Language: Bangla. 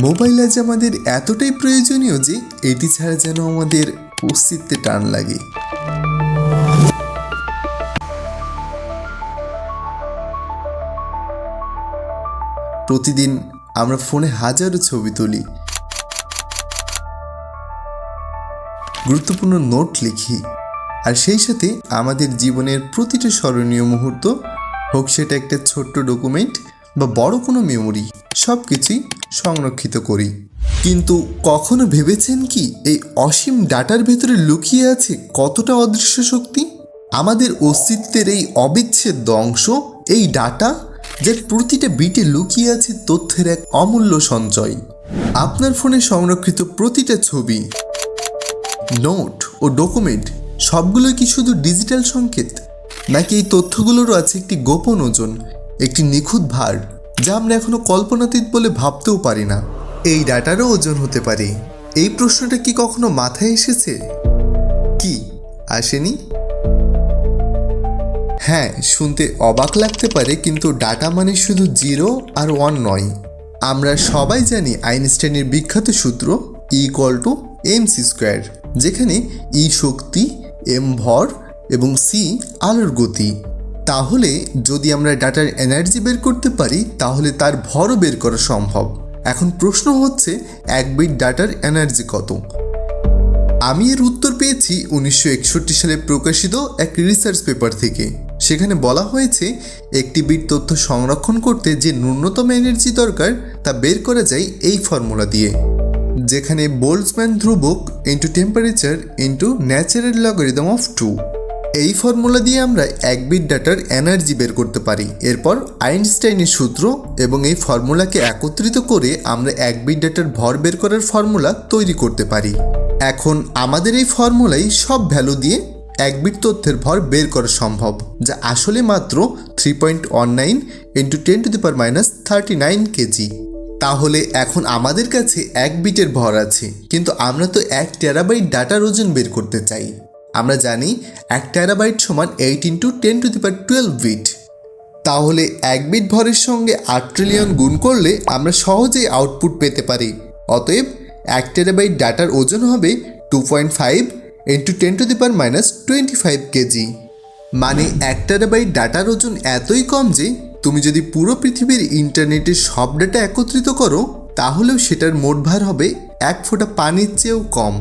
মোবাইল আজ আমাদের এতটাই প্রয়োজনীয় যে এটি ছাড়া যেন আমাদের অস্তিত্বে টান লাগে। প্রতিদিন আমরা ফোনে হাজারো ছবি তুলি। গুরুত্বপূর্ণ নোট লিখি। আর সেই সাথে আমাদের জীবনের প্রতিটা স্মরণীয় মুহূর্ত হোক সেটা একটা ছোট্ট ডকুমেন্ট বা বড় কোনো মেমোরি সব কিছুই সংরক্ষিত করি। কিন্তু কখনো ভেবেছেন কি এই অসীম ডাটার ভেতরে লুকিয়ে আছে কতটা অদৃশ্য শক্তি? আমাদের অস্তিত্বের এই অবিচ্ছেদ্য অংশ, এই ডাটা যার প্রতিটা বিটে লুকিয়ে আছে তথ্যের এক অমূল্য সঞ্চয়। আপনার ফোনে সংরক্ষিত প্রতিটা ছবি নোট ও ডকুমেন্ট সবগুলো কি শুধু ডিজিটাল সংকেত? নাকি এই তথ্যগুলোরও আছে একটি গোপন ওজন একটি নিখুঁত ভার, যা আমরা এখনও কল্পনাতীত বলে ভাবতেও পারি না। এই ডাটারও ওজন হতে পারে। এই প্রশ্নটা কি কখনো মাথায় এসেছে? কি, আসেনি? হ্যাঁ শুনতে অবাক লাগতে পারে, কিন্তু ডাটা মানে শুধু জিরো আর ওয়ান নয়। আমরা সবাই জানি আইনস্টাইনের বিখ্যাত সূত্র equal to M C square যেখানে ই শক্তি এম ভর এবং সি আলোর গতি। তাহলে যদি আমরা ডাটার এনার্জি বের করতে পারি, তাহলে তার ভরও বের করা সম্ভব। এখন প্রশ্ন হচ্ছে, এক বিট ডাটার এনার্জি কত? আমি এর উত্তর পেয়েছি উনিশশো একষট্টি সালে প্রকাশিত এক রিসার্চ পেপার থেকে। সেখানে বলা হয়েছে, একটি বিট তথ্য সংরক্ষণ করতে যে ন্যূনতম এনার্জি দরকার, তা বের করা যায় এই ফর্মুলা দিয়ে। যেখানে বোল্টসম্যান ধ্রুবক into temperature into natural logarithm of two এই ফর্মুলা দিয়ে আমরা এক বিট ডাটার এনার্জি বের করতে পারি। এরপর আইনস্টাইনের সূত্র এবং এই ফর্মুলাকে একত্রিত করে আমরা এক বিট ডাটার ভর বের করার ফর্মুলা তৈরি করতে পারি। এখন আমাদের এই ফর্মুলাই সব ভ্যালু দিয়ে এক বিট তথ্যের ভর বের করা সম্ভব, যা আসলে মাত্র three point one nine into ten to the power minus thirty nine KG তাহলে এখন আমাদের কাছে এক বিটের ভর আছে, কিন্তু আমরা তো এক টেরাবাইট ডাটার ওজন বের করতে চাই। আমরা জানি এক টেরাবাইট সমান eight into ten to the power twelve bit তাহলে এক বিট ভরের সঙ্গে আট ট্রিলিয়ন গুণ করলে আমরা সহজেই আউটপুট পেতে পারি। অতএব এক টেরাবাইট ডাটার ওজন হবে two point five into ten to the power minus twenty five KG মানে এক টেরাবাইট ডাটার ওজন এতই কম যে তুমি যদি পুরো পৃথিবীর ইন্টারনেটের সব ডাটা একত্রিত করো, তাহলেও সেটার মোট ভার হবে এক ফোঁটা পানির চেয়েও কম।